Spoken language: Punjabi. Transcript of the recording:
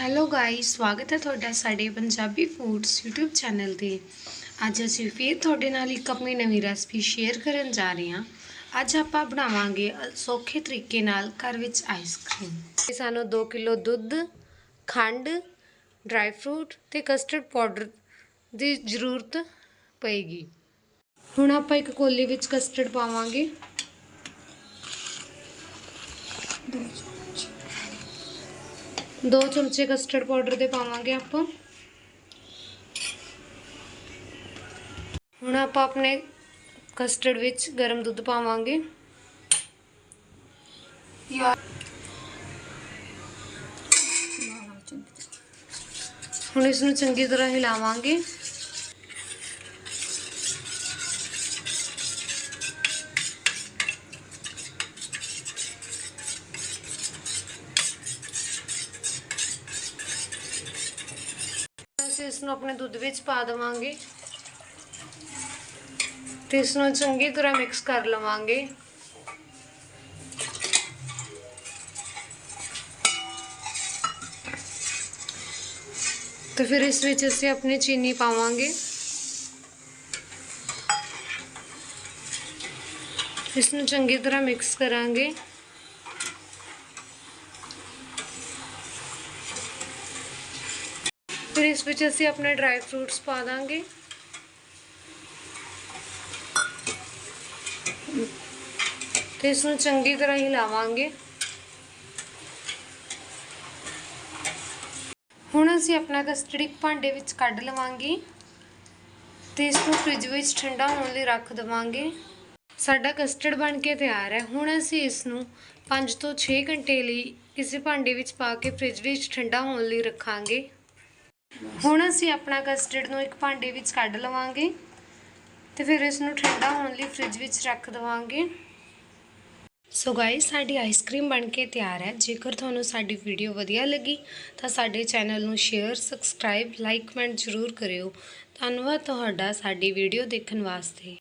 ਹੈਲੋ ਗਾਇਸ ਸਵਾਗਤ ਹੈ ਤੁਹਾਡਾ ਸਾਡੇ ਪੰਜਾਬੀ ਫੂਡਸ YouTube ਚੈਨਲ ਤੇ। ਅੱਜ ਅਸੀਂ ਫਿਰ ਤੁਹਾਡੇ ਨਾਲ ਇੱਕ ਆਪਣੀ ਨਵੀਂ ਰੈਸਪੀ ਸ਼ੇਅਰ ਕਰਨ ਜਾ ਰਹੇ ਹਾਂ। ਅੱਜ ਆਪਾਂ ਬਣਾਵਾਂਗੇ ਅ- ਸੌਖੇ ਤਰੀਕੇ ਨਾਲ ਘਰ ਵਿੱਚ ਆਈਸਕ੍ਰੀਮ ਤੇ ਸਾਨੂੰ 2 ਕਿਲੋ ਦੁੱਧ, ਖੰਡ ਡਰਾਈ ਫਰੂਟ ਤੇ ਕਸਟਰਡ ਪਾਊਡਰ ਦੀ ਜ਼ਰੂਰਤ ਪਏਗੀ। ਹੁਣ ਆਪਾਂ ਇੱਕ ਕੋਲੀ ਵਿੱਚ ਕਸਟਰਡ ਪਾਵਾਂਗੇ। ਦੋ ਚਮਚੇ ਕਸਟਰਡ ਪਾਊਡਰ ਦੇ ਪਾਵਾਂਗੇ ਆਪਾਂ। ਹੁਣ ਆਪਾਂ ਆਪਣੇ ਕਸਟਰਡ ਵਿੱਚ ਗਰਮ ਦੁੱਧ ਪਾਵਾਂਗੇ। ਹੁਣ ਇਸ ਨੂੰ ਚੰਗੀ ਤਰ੍ਹਾਂ ਹਿਲਾਵਾਂਗੇ। ਅਸੀਂ ਇਸ ਨੂੰ ਆਪਣੇ ਦੁੱਧ ਵਿੱਚ ਪਾ ਦੇਵਾਂਗੇ ਤੇ ਇਸ ਨੂੰ ਚੰਗੀ ਤਰ੍ਹਾਂ ਮਿਕਸ ਕਰ ਲਵਾਂਗੇ ਤੇ ਫਿਰ ਇਸ ਵਿੱਚ ਅਸੀਂ ਆਪਣੀ ਚੀਨੀ ਪਾਵਾਂਗੇ ਇਸ ਨੂੰ ਚੰਗੀ ਤਰ੍ਹਾਂ ਮਿਕਸ ਕਰਾਂਗੇ ਫਿਰ ਇਸ ਵਿੱਚ ਅਸੀਂ ਆਪਣੇ ਡਰਾਈ ਫਰੂਟਸ ਪਾ ਦਾਂਗੇ। ਤੇ ਇਸ ਨੂੰ ਚੰਗੀ ਤਰ੍ਹਾਂ ਹਿਲਾਵਾਂਗੇ। ਹੁਣ ਅਸੀਂ ਆਪਣਾ ਕਸਟਰਡ ਇੱਕ ਭਾਂਡੇ ਵਿੱਚ ਕੱਢ ਲਵਾਂਗੇ। ਤੇ ਇਸ ਨੂੰ ਫ੍ਰਿਜ ਵਿੱਚ ਠੰਡਾ ਹੋਣ ਲਈ ਰੱਖ ਦੇਵਾਂਗੇ। ਸਾਡਾ ਕਸਟਰਡ ਬਣ ਕੇ ਤਿਆਰ ਹੈ। ਹੁਣ ਅਸੀਂ ਇਸ ਨੂੰ 5 ਤੋਂ 6 ਘੰਟੇ ਲਈ ਕਿਸੇ ਭਾਂਡੇ ਵਿੱਚ ਪਾ ਕੇ ਫ੍ਰਿਜ ਵਿੱਚ ਠੰਡਾ ਹੋਣ ਲਈ ਰੱਖਾਂਗੇ। ਹੁਣ ਅਸੀਂ ਆਪਣਾ ਕਸਟਰਡ ਨੂੰ ਇੱਕ ਭਾਂਡੇ ਵਿੱਚ ਕੱਢ ਲਵਾਂਗੇ ਤੇ ਫਿਰ ਇਸ ਨੂੰ ਠੰਡਾ ਹੋਣ ਲਈ ਫ੍ਰਿਜ ਵਿੱਚ ਰੱਖ ਦੇਵਾਂਗੇ। ਸੋ ਗਾਇਸ ਸਾਡੀ ਆਈਸਕ੍ਰੀਮ ਬਣ ਕੇ ਤਿਆਰ ਹੈ। ਜੇਕਰ ਤੁਹਾਨੂੰ ਸਾਡੀ ਵੀਡੀਓ ਵਧੀਆ ਲੱਗੀ, ਤਾਂ ਸਾਡੇ ਚੈਨਲ ਨੂੰ ਸ਼ੇਅਰ ਸਬਸਕ੍ਰਾਈਬ ਲਾਈਕ ਕਮੈਂਟ ਜ਼ਰੂਰ ਕਰਿਓ। ਧੰਨਵਾਦ ਤੁਹਾਡਾ ਸਾਡੀ ਵੀਡੀਓ ਦੇਖਣ ਵਾਸਤੇ।